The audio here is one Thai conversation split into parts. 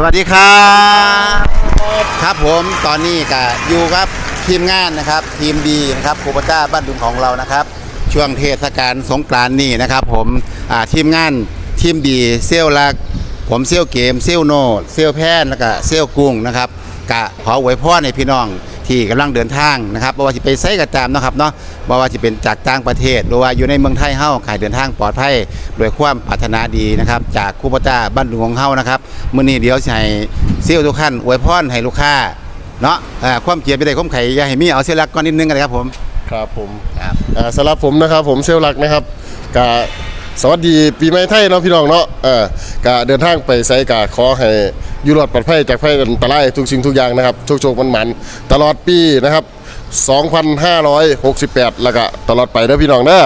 สวัสดีครับครับผมตอนนี้กับอยู่ครับทีมงานนะครับ ทีมดีนะครับโคปต้าบ้านดุงของเรานะครับ ช่วงเทศกาลสงกรานต์นี่นะครับ ผมทีมงานทีมดีเซี่ยวลักผมเซี่ยวเกมเซี่ยวโนเซี่ยวแพนแล้วก็เซี่ยวกุ้งนะครับกะขออวยพรในพี่น้อง ที่กำลังเดินทางนะครับบ่ว่าจะไปไซก็ตามเนะครับเนาะบ่ว่าจะเป็นจากต่างประเทศ หรือว่าอยู่ในเมืองไทยเฮ้าขายเดินทางปลอดภัยด้วยความปรารถนาดีนะครับ จากคูปต้าบ้านดุงของเฮานะครับมื้อนี้เดี๋ยวสิให้เซี่ยวทุกท่านอวยพรให้ลูกค้าเนาะความเกียรติไปได้ความไข่อย่าให้มีเอาเสียหลักก่อนนิดนึงกันครับผมครับผมครับสำหรับผมนะครับผมเซลลลักนะครับกะ สวัสดีปีใหม่ไทยเนาะพี่น้องเนาะเออกะเดินทางไปไสกะขอให้อยู่รอดปลอดภัยจากภัยอันตรายทุกสิ่งทุกอย่างนะครับโชคๆมันๆตลอดปีนะครับ 2568 แล้วก็ตลอดไปเด้อพี่น้องเด้อ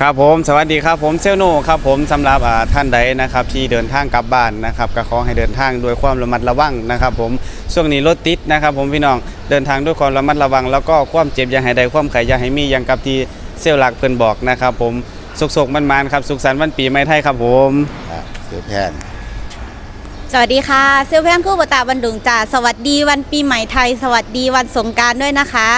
ครับผมสวัสดีครับผมเซลโนครับผมสำหรับอ่าท่านใดนะครับที่เดินทางกลับบ้านนะครับก็ขอให้เดินทางด้วยความระมัดระวังนะครับ ผมช่วงนี้รถติดนะครับ ผมพี่น้องเดินทางด้วยความระมัดระวัง แล้วก็ความเจ็บอย่าให้ใดความไขอย่าให้มีอย่างกับที่ เซลหลักเพิ่นบอกนะครับผมสุกๆมันๆครับสุขสันต์วันปีใหม่ไทยครับผม อ่าเซี่ยวแพนสวัสดีค่ะ เซลเพียนคู่ปตาบันดุงจ่าสวัสดีวันปีใหม่ไทย สวัสดีวันสงกรารด้วยนะคะ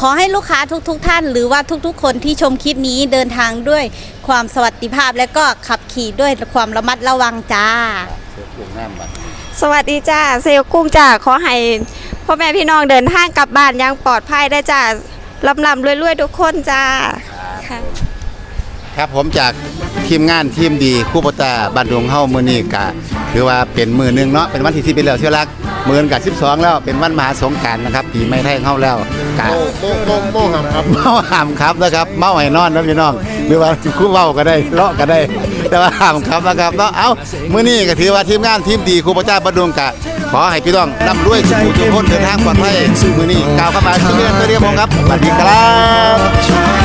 ขอให้ลูกค้าทุกๆทท่าน หรือว่าทุกๆ คนที่ชมคลิปนี้เดินทางด้วยความสวัสดิภาพและก็ขับขี่ด้วยความระมัดระวังจ้าเซี่ยวกุ้งน้ำบัดสวัสดีจ้าเซลลกุ้งจ้าขอให้พ่อแม่พี่น้องเดินทางกลับบ้านอยังปลอดภัยได้จ้า ลำลำรวยๆ ทุกคนจ้าค่ะครับผมจากทีมงานทีมดีคู่ปตาบ้านดวงเฮามือนี่กะ ถือว่าเป็นมือหนึงเนาะเป็นวันที่ที่เป็นแล้วเชื่อรักมื้ออนกับ12แล้วเป็นวันมหาสงกรานต์นะครับปีใหม่ไทยของเฮาแล้วกะ โมโมโมโมครับครับ เมาห้ามครับนะครับเมาให้นอนนะพี่น้องหรือว่าคู่เว้าก็ได้เลาะก็ได้ แต่ว่าห้ามครับนะครับเนาะเอ้ามื้อนี้ก็ถือว่าทีมงานทีมดีคู่ปตาบ้านดวงกะ ขอให้พี่น้องร่ำรวยสุขทุกคนเดินทางปลอดภัยมื้อนี้กล่าวเข้ามาเรื่องตัวเดียวผมครับสวัสดีครับ